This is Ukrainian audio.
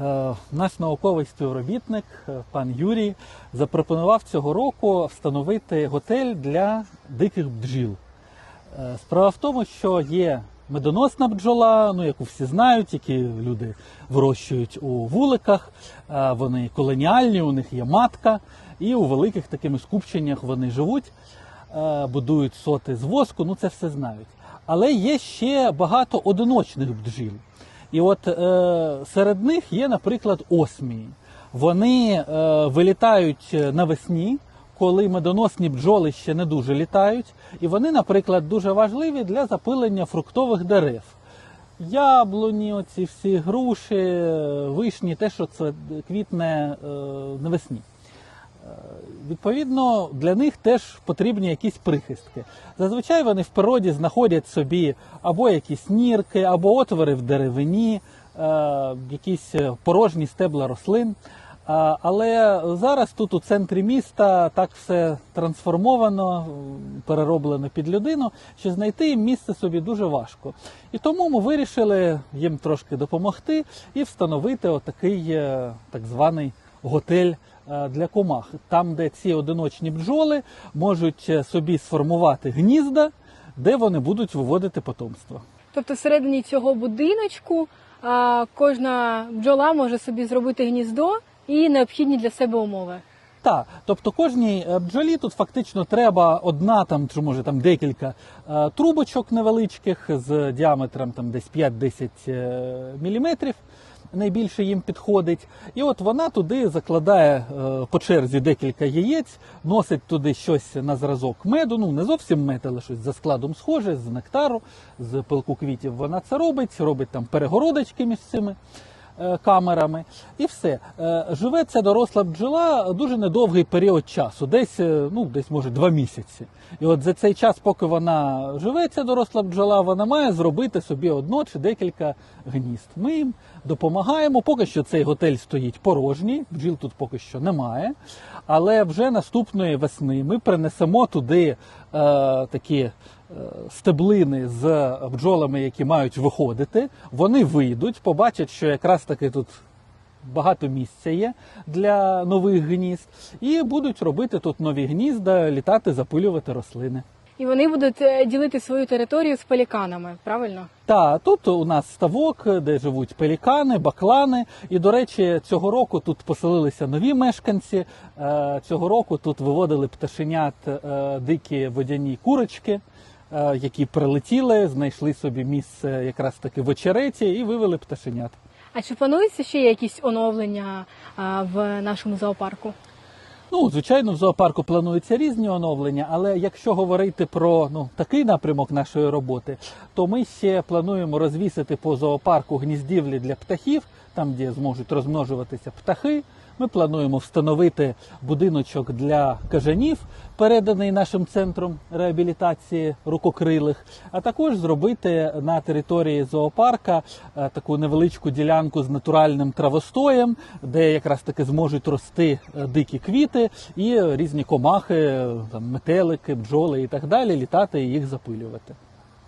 Е, Наш науковий співробітник, е, пан Юрій, запропонував цього року встановити готель для диких бджіл. Е, Справа в тому, що є медоносна бджола, ну яку всі знають, які люди вирощують у вуликах. Вони колоніальні, у них є матка, і у великих такими скупченнях вони живуть, будують соти з воску, ну це все знають. Але є ще багато одиночних бджіл. І от е, серед них є, наприклад, осмії. Вони е, вилітають навесні, коли медоносні бджоли ще не дуже літають. І вони, наприклад, дуже важливі для запилення фруктових дерев. Яблуні, оці всі груші, е, вишні, те, що це квітне е, навесні. Відповідно, для них теж потрібні якісь прихистки. Зазвичай вони в природі знаходять собі або якісь нірки, або отвори в деревині, е, якісь порожні стебла рослин. А, Але зараз тут у центрі міста так все трансформовано, перероблено під людину, що знайти їм місце собі дуже важко. І тому ми вирішили їм трошки допомогти і встановити отакий е, так званий готель е, для комах, там, де ці одиночні бджоли можуть е, собі сформувати гнізда, де вони будуть виводити потомство. Тобто всередині цього будиночку кожна бджола може собі зробити гніздо і необхідні для себе умови. Так, тобто кожній е, бджолі тут фактично треба одна там, чи може там декілька трубочок невеличких з діаметром там десь 5-10 е, міліметрів. Найбільше їм підходить, і от вона туди закладає е, по черзі декілька яєць, носить туди щось на зразок меду. Ну не зовсім мед, але щось за складом схоже, з нектару, з пилку квітів. Вона це робить, робить там перегородочки між цими камерами, і все. Е, Живе ця доросла бджола дуже недовгий період часу, десь, е, ну, десь може два місяці. І от за цей час, поки вона живе, ця доросла бджола, вона має зробити собі одно чи декілька гнізд. Ми їм допомагаємо. Поки що цей готель стоїть порожній, бджіл тут поки що немає. Але вже наступної весни ми принесемо туди е, такі е, стеблини з бджолами, які мають виходити. Вони вийдуть, побачать, що якраз таки тут багато місця є для нових гнізд, і будуть робити тут нові гнізда, літати, запилювати рослини. І вони будуть е, ділити свою територію з пеліканами, правильно? Та тут у нас ставок, де живуть пелікани, баклани. І, до речі, цього року тут поселилися нові мешканці. Е, Цього року тут виводили пташенят е, дикі водяні курочки, які прилетіли, знайшли собі місце якраз таки в очереті і вивели пташенят. А чи планується ще якісь оновлення в нашому зоопарку? Ну, звичайно, в зоопарку плануються різні оновлення, але якщо говорити про ну, такий напрямок нашої роботи, то ми ще плануємо розвісити по зоопарку гніздівлі для птахів, там, де зможуть розмножуватися птахи. Ми плануємо встановити будиночок для кажанів, переданий нашим центром реабілітації рукокрилих, а також зробити на території зоопарка е, таку невеличку ділянку з натуральним травостоєм, де якраз таки зможуть рости е, дикі квіти і різні комахи, е, там, метелики, бджоли і так далі, літати і їх запилювати.